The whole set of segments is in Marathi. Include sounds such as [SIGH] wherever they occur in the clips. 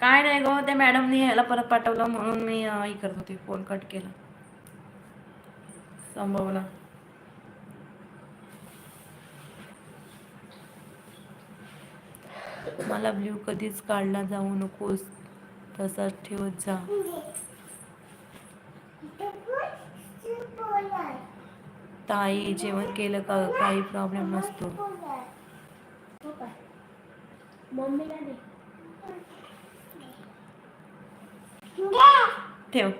काय नाही गो त्या मॅडमने ह्याला परत पाठवलं म्हणून मी हे करत होते फोन कट केला. संभवला. मला ब्ल्यू कधीच काढला जाऊ नकोस. तसाच ठेवत जा. ताई जेवण केलं का? काही प्रॉब्लेम नसतो. मम्मीला दे ठेव.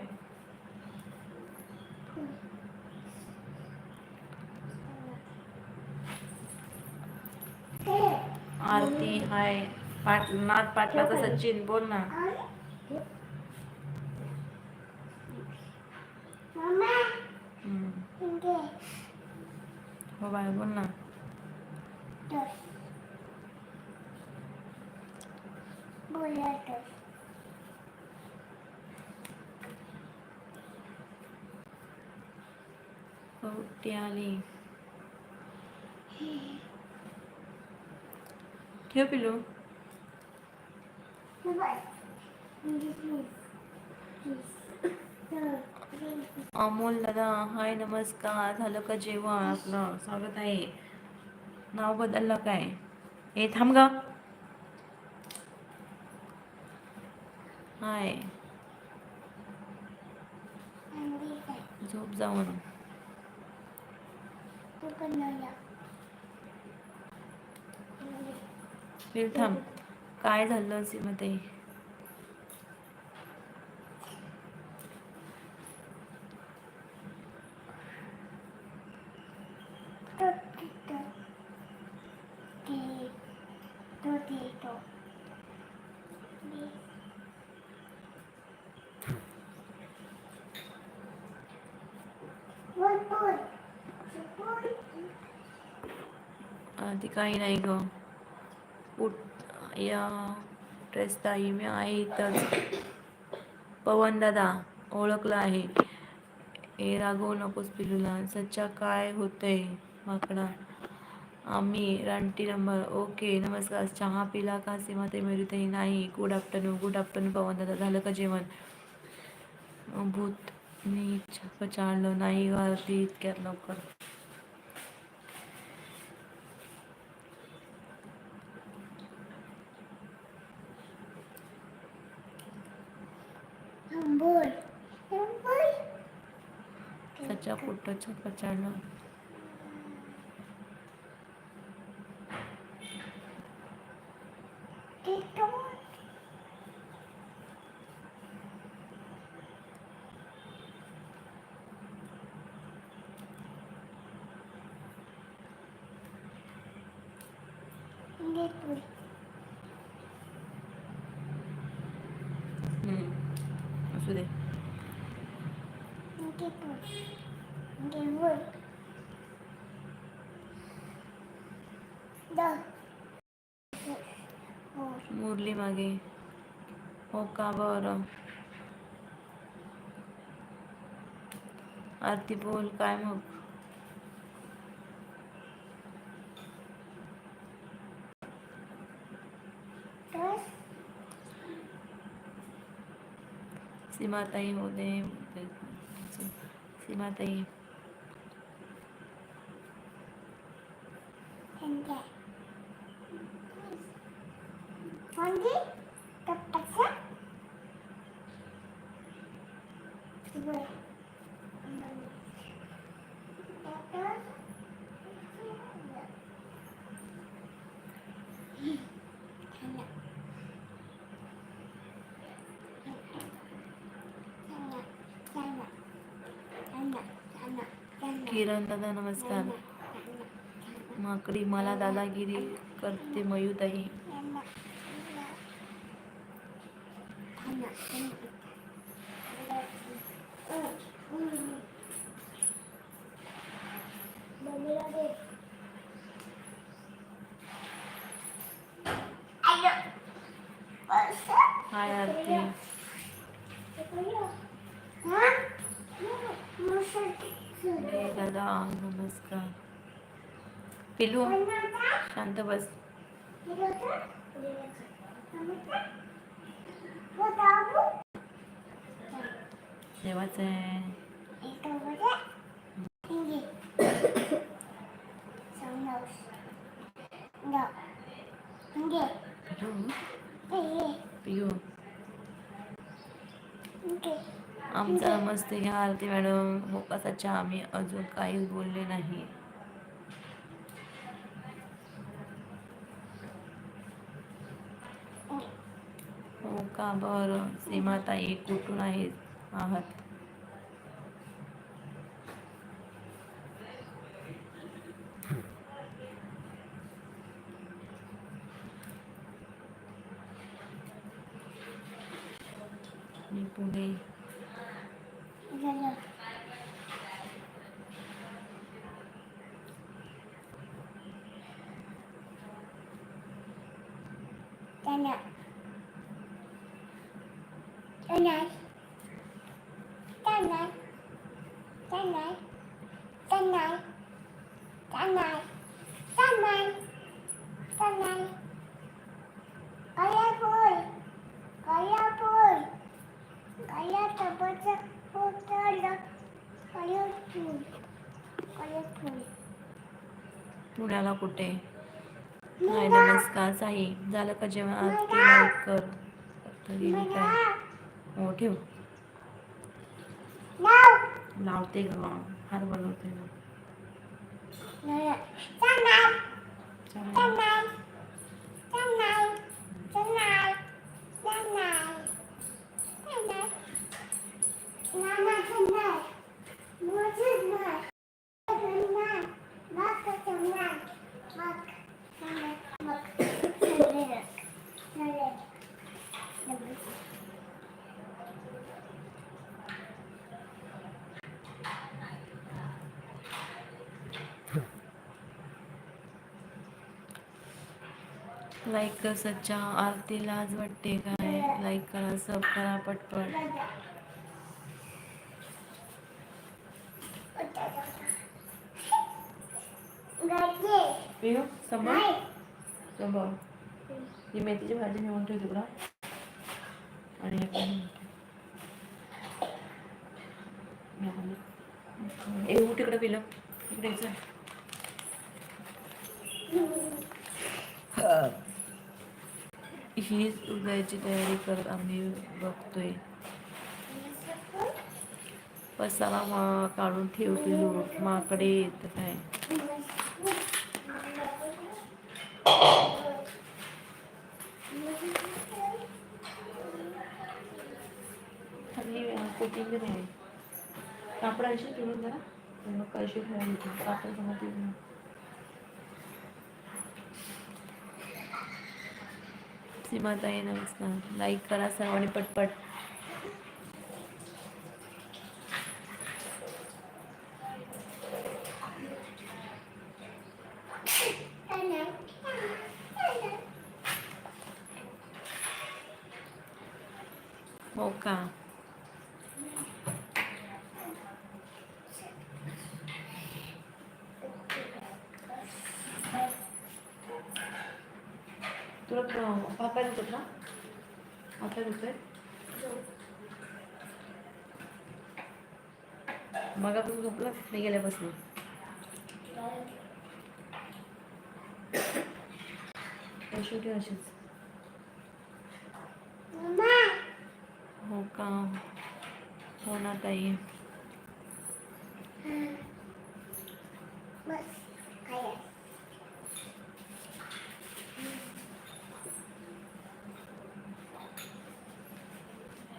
आरती हाय. पाट नाथ पाटलाचा सचिन बोल ना. हम्म. हो बाय बोल ना. कवटी आली ठेव पिलू अमोल दादा हाय नमस्कार. झालं का जेवण? आपलं स्वागत आहे. नाव बदललं काय? ए थांब ग. हाय. झोप जाऊन फिर थांब. काय झालं सीमाताई आधी काही नाही ग. या ड्रेसताई मी आहे इथंच पवन दादा ओळखलं आहे. ए रागवू नकोस पिलूला सच्चा काय होतंय? माकडा. आम्ही रानटी नंबर. ओके नमस्कार. चहा पिला का? सीमा सीमाताई ते नाही. Good afternoon good afternoon Pawan दादा झालं का जेवण? भूत मी पचारलं नाही आरती इतक्यात लवकर. सच्चा कुठं पचारलं हम्म. मागे। हो का आरती बोल काय मग सीमाताई हो। दे सीमाताई किरण दादा नमस्कार. माकडी मला दादागिरी करते मयूताई मम्मीला दे हाय आरती हे दादा नमस्कार पिलू. शांत बस. देवाचं आहे. आमचा मस्त घ्या आरती मॅडम हो, मोकासाच्या आम्ही अजून काहीच बोलले नाही हो का? बरं सीमाताई कुठून आहेत? आहात. पुण्याला कुठे? हाय नमस्कार साई. झालं का जेवण? आरती लाईक कर काय? हो ठेव. लावते ग हार बनवते ना चालेल. लाईक कर सच्चा आरती लाज वाटते काय? लाईक करा सब करा पटपट. पिऊ सांभाळ. ही मेथीची भाजी नेऊन ठेव तुला आणि येऊ तिकडे तिकडं पिलं. इकडे हीच उगायची तयारी करत आम्ही बघतोय. पसारा मा काढून ठेवते माकडे येत काय? खाली कोटिंग नाही कापड अशी ठेवून जरा. मग कळशी ठेवून कापड समोर सीमाताई नमस्कार. लाईक करा सर्वांनी पटपट हो का तुला पापा देतात ना आता देतोय मग नाही गेल्यापासून. शेवटी अशीच? हो का? हो ना ताई.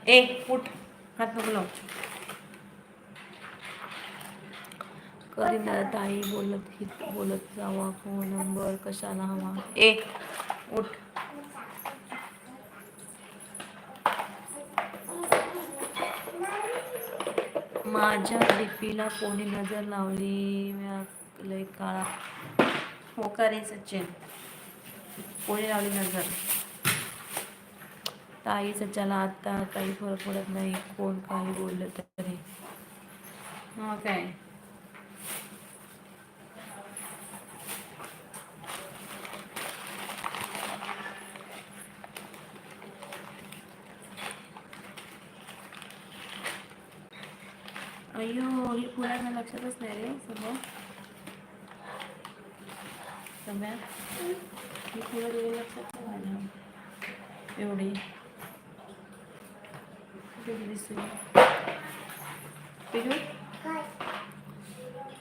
ए उठ. हात नको लाव. करीन ताई बोलत ही बोलत जावा फोन नंबर कशाला हवा ए उठ. माझ्या डीपीला कोणी नजर लावली? लय काळा. हो का रे सचिन? कोणी लावली नजर? ताई सच्याला आता काही फरक पडत नाही. कोण काही बोललं तरी. मग काय? अय्यो ही फुलांना लक्षातच नाही रे समोर. सम्या ही फुलं दिली लक्षात नाही एवढी. कुठे गेली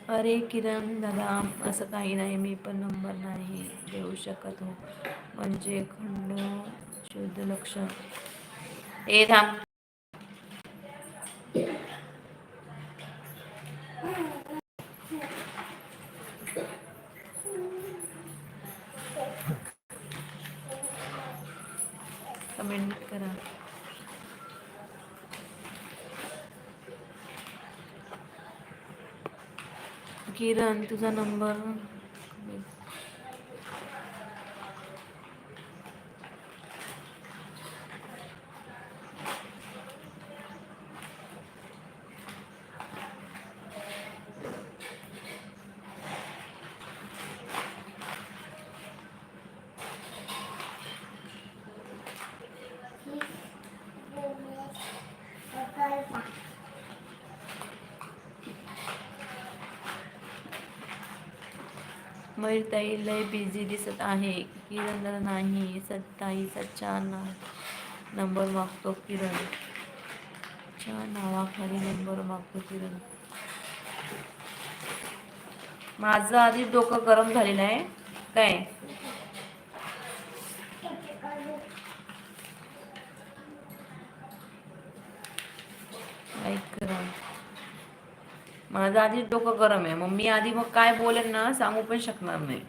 अरे किरण दादा असं काही नाही मी पण नंबर नाही देऊ शकत हो. म्हणजे खंड शुद्ध लक्ष. ए थांब. किरण तुझा नंबर ताई लय बिझी दिसत आहे. किरण नाही सत्ताई सच्चा नंबर मागतो किरण. च्या नावाखाली नंबर मागतो किरण. माझं आधी डोकं गरम झालेलं आहे. काय लाईक करा माझं आधीच डोकं गरम आहे. मग मी आधी मग काय बोलेन ना सांगू पण शकणार नाही.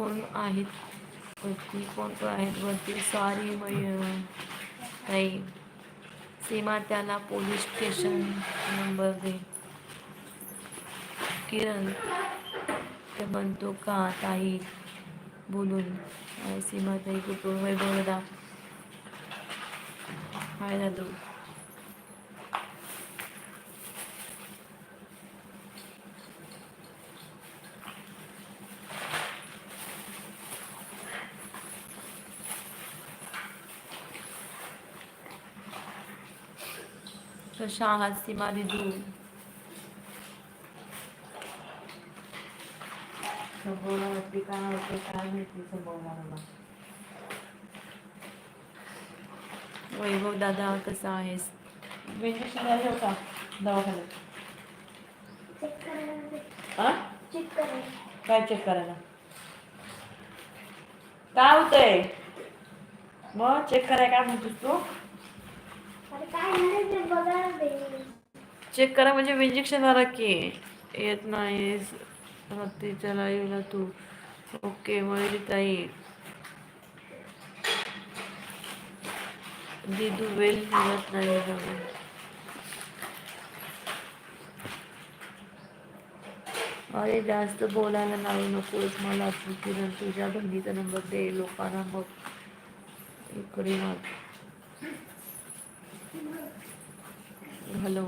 कोण आहेत? वरती कोण कोण आहेत? वरती सॉरी मय ताई. सीमा त्याला पोलीस स्टेशन नंबर दे. किरण ते म्हणतो का ताई? बोलून. सीमा ताई कुठून? वैभव हाय दादू. आहात सीमा दिदू संभवनावरती काय होतं काय माहिती संभवना वैभव दादा कसा आहेस इंजेक्शन द्यायला होता दवाखान्यात हा काय चेक करायला काय होतंय मग चेक करायला काय म्हणतोस तू अरे काय नाही ते बघायला दे चेक करा म्हणजे इंजेक्शन झाला की. येत नाही रात्रीच्या लाईव्हला तू. ओके मयुरी ताई दिदू वेल मिळत नाही अरे जास्त बोलायला लावू नकोस. मला किरण तुझ्या बहिणीचा नंबर दे लोकांना मग इकडे मग हॅलो.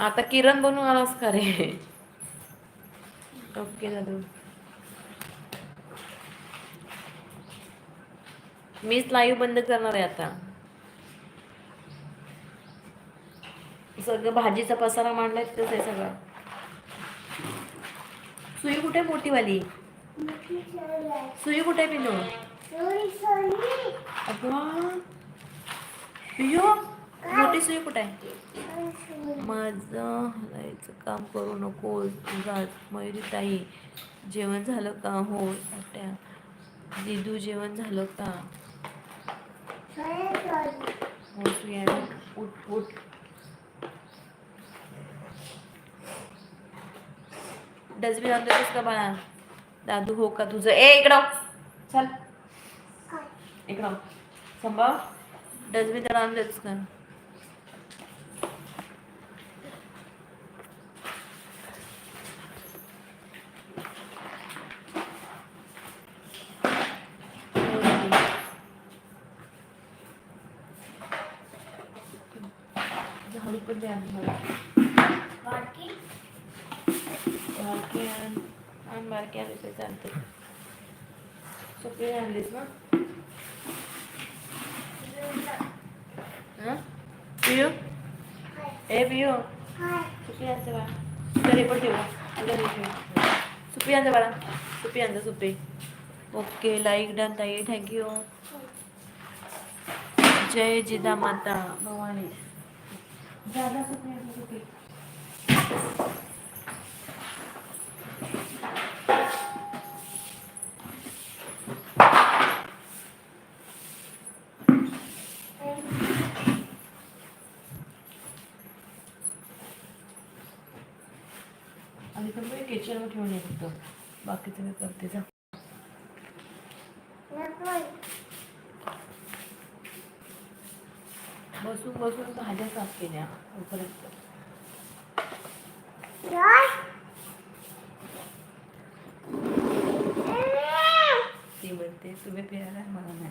आता किरण बनवून आलास का रे? ओके दादू मीच लाईव्ह बंद करणार आहे आता. सगळं भाजीचा पसारा मांडलाय तिथंच आहे सगळं. सुई कुठे मोठीवाली मोठी सोनी आहे. सुई कुठे पिलो अगं. पियो मोठी सुई कुठे आहे? माझं हलायचं काम करू नको तुझा मयुरी ताई जेवण झालं का? हो त्या दिदू जेवण झालं का? हो सुया उठ उठ. डस्टबिन आणतोस का बाळा दादू हो का तुझं? ए इकडं चल? इकडं संभाव डस्टबिन तर आणलंच का? बारकी आण आण बारकी आणली तर चालते सुकळी आणलीस ना हां पियो काय? ए पियो काय? सुपी आणते बाळा घरी पण ठेवा घरी ठेवा सुपी आणते बाळा सुपी आणते सुपी ओके लाईक डन ताई थँक्यू जय जिदा माता भवानी झालं सुपी आणते सुपी किचनवर ठेवून येत बाकीचं मी करते जा. बसून बसून भाज्या साफ केल्या परत ती म्हणते तुम्ही फिरायला मला नाही.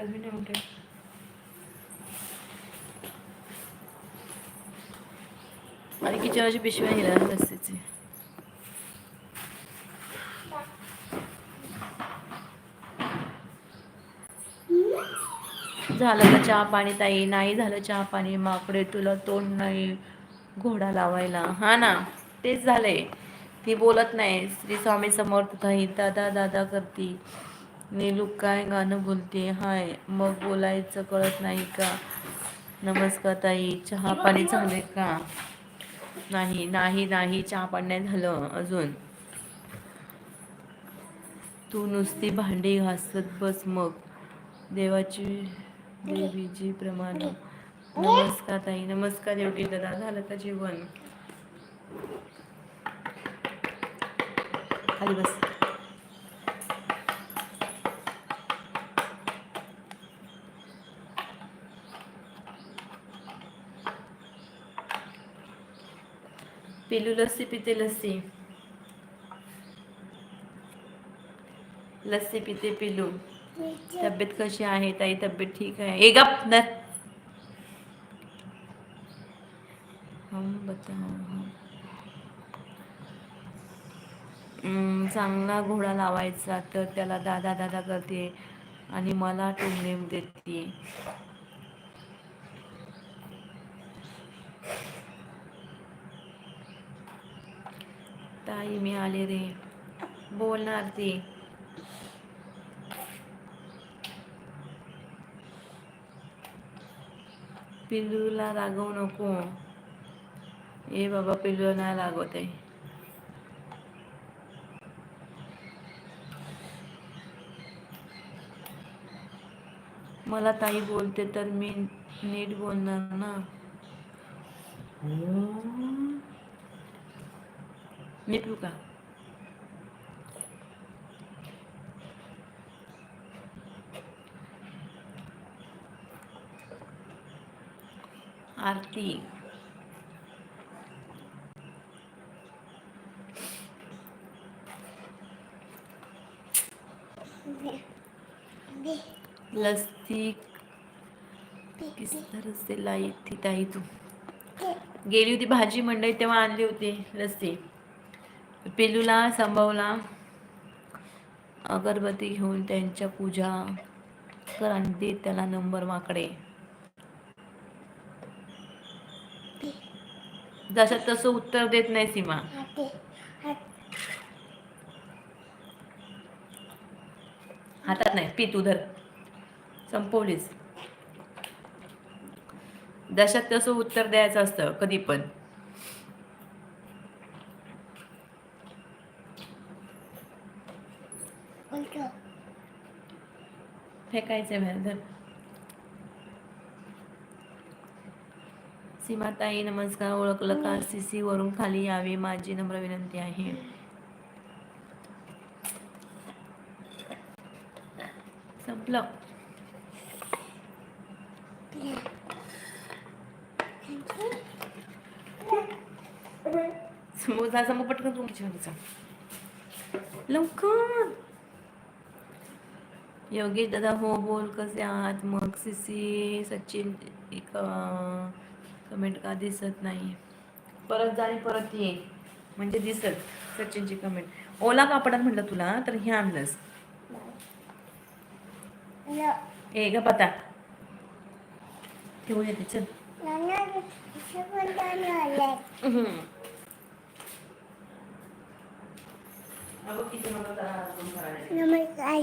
डस्टबिन ठेवून आणि किचनाची पिशव्या हिला रस्त्याची झालं का चहा पाणी ताई? नाही झालं चहा पाणी. माकडे तुला तोंड नाही. घोडा लावायला. हा ना? तेच झालंय. ती बोलत नाही. श्री स्वामी समर्थ ताई दादा दादा करती. नीलू काय गाणं बोलते? हाय मग बोलायचं कळत नाही का? नमस्कार ताई चहा पाणी झाले का? नाही नाही नाही चहा पाणी नाही झालं अजून. तू नुसती भांडी घासत बस मग. देवाची देवीची प्रमाण. नमस्कार ताई नमस्कार एवढी दादा झालं का जेवण? खाली बस. पिलू लस्सी पिते लस्सी लस्सी पिते पिलू तब्येत कशी आहे? ताई तब्येत ठीक आहे? ए गप न हम बताओ चांगला घोडा लावायचा तर त्याला दादा दादा करते आणि मला टोमणे देते. आई मी आले रे. बोलणार ती. पिल्लूला रागवू नको. ए बाबा पिल्लूला नाही रागवत आहे मला ताई बोलते तर मी नीट बोलणार ना? भेटू का आरती. लस्ती किस तरह से लाई थी ताई तू. गेली होती भाजी मंडई तेव्हा आणली होती लस्सी. पेलूला संभवला अगरबत्ती घेऊन त्यांच्या पूजा कर आणि दे त्याला नंबर माकडे. जसं तसं उत्तर देत नाही सीमा. हातात नाही पी तू धर संपवलीस. जशात तसं उत्तर द्यायचं असतं कधी पण फेकायचं बाहेर धर सीमाताई नमस्कार. ओळखलं का? सी सी वरून खाली यावे. माझी नम्र विनंती आहे. संपलं. समोर जा समोर पटकन तुमच्या लवकर. योगेश दादा हो बोल कसे आहात? मग सीसी सचिन एक कमेंट का दिसत नाही. परत जा आणि परत ये. म्हणजे दिसत सचिनची कमेंट ओला कापडात म्हटलं तुला तर हे आणलंस. ए ग पता ठेवून येते चल. नमस्कार.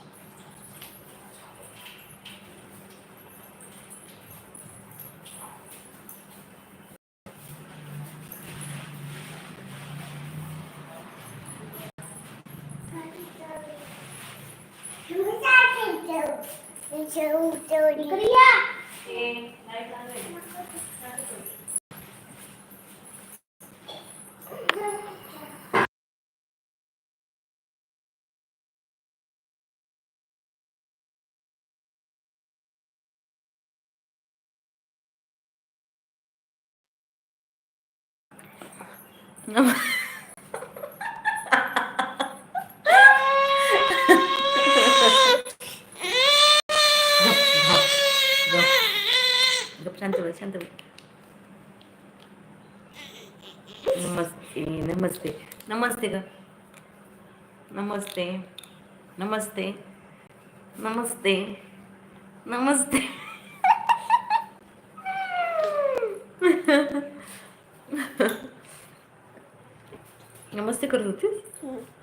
नको शांत बस नमस्ते नमस्ते नमस्ते ग नमस्ते नमस्ते नमस्ते नमस्ते नमस्ते करत होतीस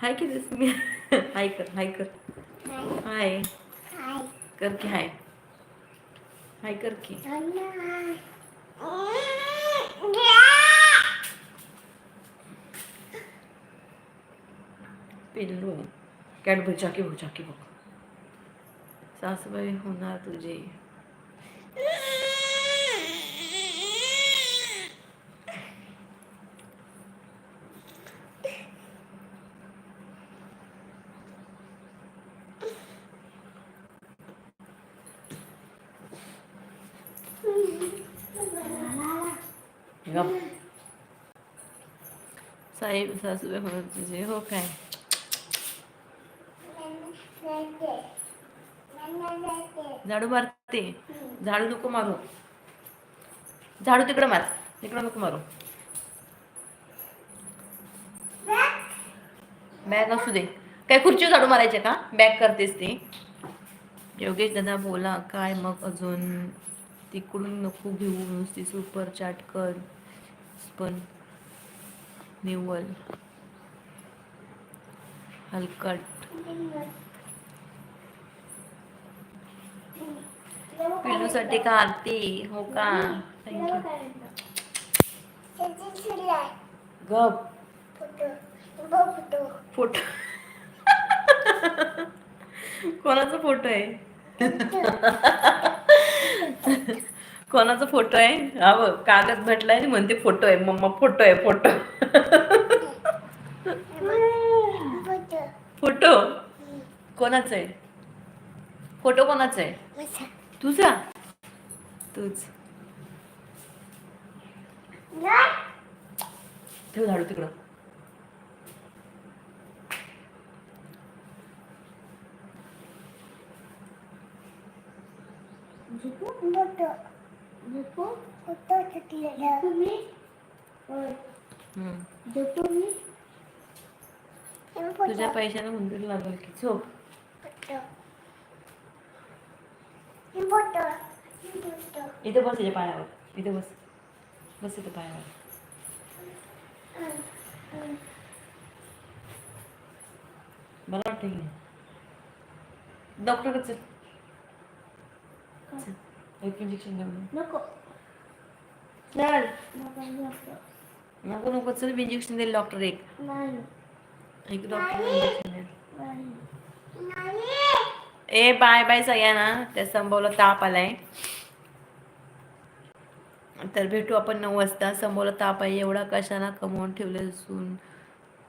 हाय केलीस मी हाय कर हाय कर हाय कर की हाय हाय कर की. पिल्लू कॅडबरी चाकी बघ चाकी बघ. सासूबाई होणार तुझी. साहेब सासूबाई होणार तुझे हो काय झाडू मारते. झाडू नको मारू. झाडू तिकडे मार. तिकडे नको मारू. बॅग असू दे. काय खुर्ची झाडू मारायचे का? बॅग करतेस ती. योगेश दादा बोला काय मग अजून? तिकडून नको घेऊ नुसती सुपर चाट कर. पण निव्वल हलकट. पिल्लूसाठी का आरती? हो का? थँक्यू गप. फोटो. [LAUGHS] कोणाचा फोटो आहे? [LAUGHS] कोणाचा फोटो आहे? हा बघ कागद भेटलाय आणि म्हणते फोटो आहे. मम्मा फोटो आहे फोटो. फोटो? कोणाचा आहे? फोटो कोणाचा आहे? तुझा? तूच ठेव झाडू तिकडं. तुम्ही? तुझ्या पैशाने मंदिर लागल की झोप. इथे बस इथे पायावर. इथे बस. बस इथे पायावर. बरं वाटतं की डॉक्टर चल. एक इंजेक्शन घेऊन नको चल नको नको चल इंजेक्शन देईल डॉक्टर एक नाही एक डॉक्टर इंजेक्शन देईल ए बाय बाय सगळ्यांना त्या संभवला ताप आलाय तर भेटू आपण नऊ वाजता संभवला ताप आहे एवढा कशाला कमवून ठेवले असून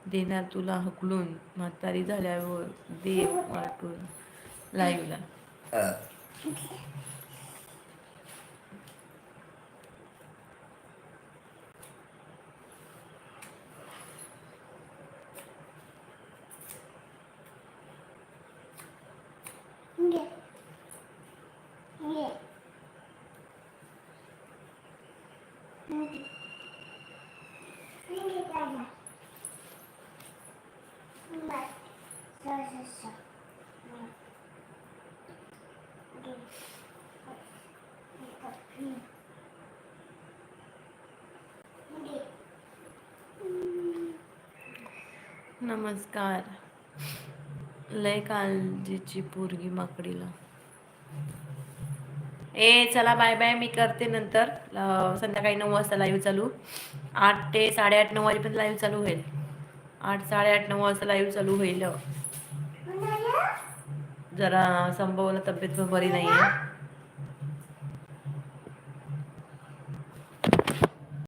देणार तुला हकलून म्हातारी झाल्यावर दे वाटून लाईव्हला नमस्कार. लय काळजीची पोरगी माकडीला. ए चला बाय बाय मी करते नंतर. संध्याकाळी नऊ वाजता लाईव्ह चालू. आठ ते साडेआठ नऊ वाजेपर्यंत लाईव्ह चालू होईल. आठ साडेआठ नऊ वाजता लाईव्ह चालू होईल. जरा संभवला तब्येत पण बरी नाही आहे